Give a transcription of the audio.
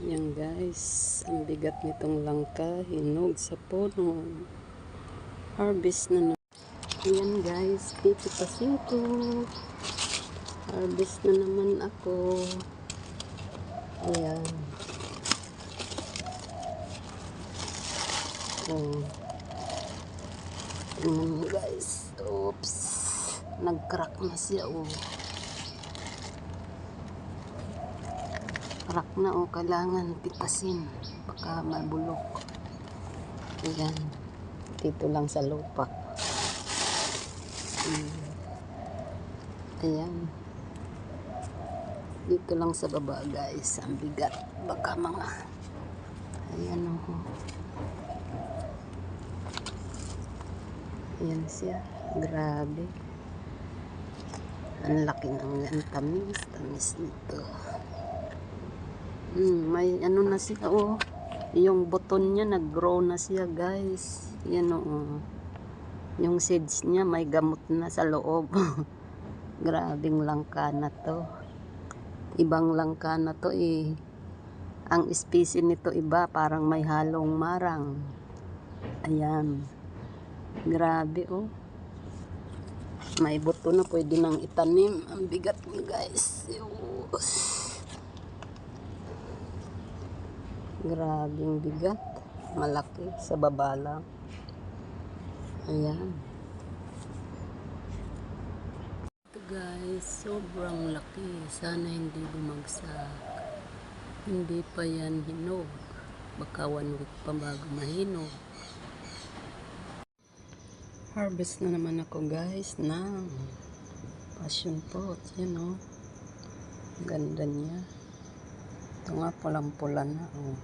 Yan guys, ang bigat nitong langka, hinog sa puno. Harvest na na. Yan guys, pipitasin ko. Harvest na naman ako. Ayan. Oh. Tingnan guys. Oops. Nag-crack na siya oh. Crack na oh. Kailangan pitasin. Baka mabulok. Ayan. Dito lang sa lupa. Ayan. Dito lang sa baba guys. Ang bigat. Baka mga... Ayan oh. Ayan siya. Grabe. Ang laki ng tamis. Tamis nito. Hmm, may ano na siya oh. Yung buton niya nag-grow na siya guys. Yan oh. Yung seeds niya may gamot na sa loob. Grabing langka na to. Ibang langka na to eh. Ang species nito iba parang may halong marang. Ayan. Grabe oh. May buto na pwede nang itanim. Ang bigat niya guys. Yus. Grabing bigat. Malaki sa baba lang. Ayan. Ito guys, sobrang laki. Sana hindi bumagsak. Hindi pa yan hinog. Baka one week pa bago mahinog. Harvest na naman ako guys ng passion fruit. Yan o. Ganda niya. Ito nga pulang-pula na. Oh.